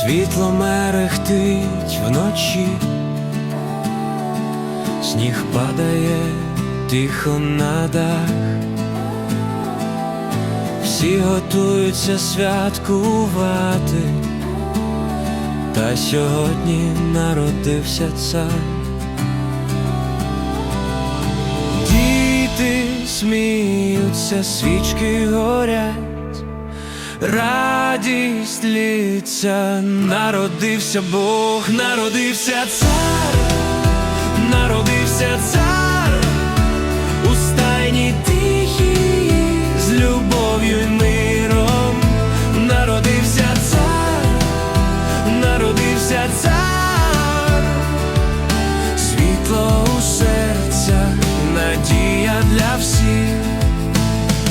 Світло мерехтить вночі, сніг падає тихо на дах, всі готуються святкувати, та сьогодні народився цар. Діти сміються, свічки горять. Радість літься, народився Бог, народився цар, народився цар, у стайні тихій, з любов'ю й миром, народився цар, народився цар, світло у серцях, надія для всіх,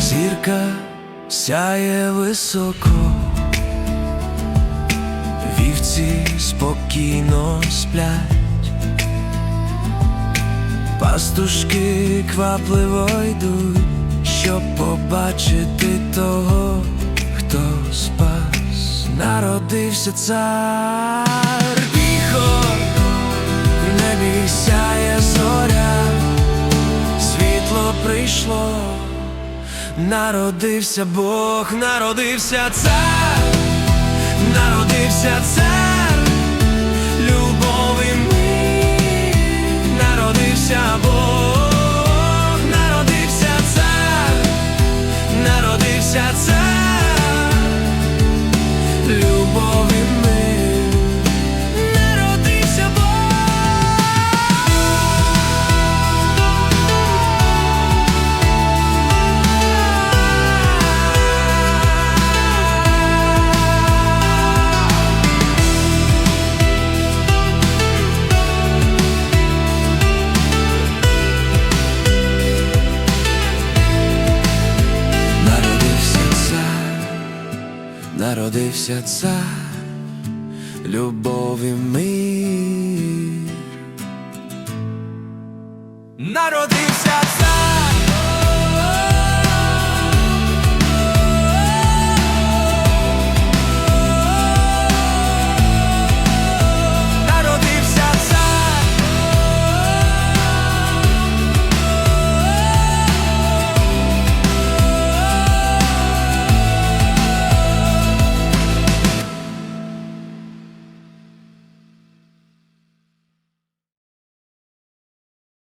зірка сяє високо, вівці спокійно сплять, пастушки квапливо йдуть, щоб побачити того, хто спас, народився цар, Народився Бог, народився цар, народився цар, народився цар, любов і мир. Народився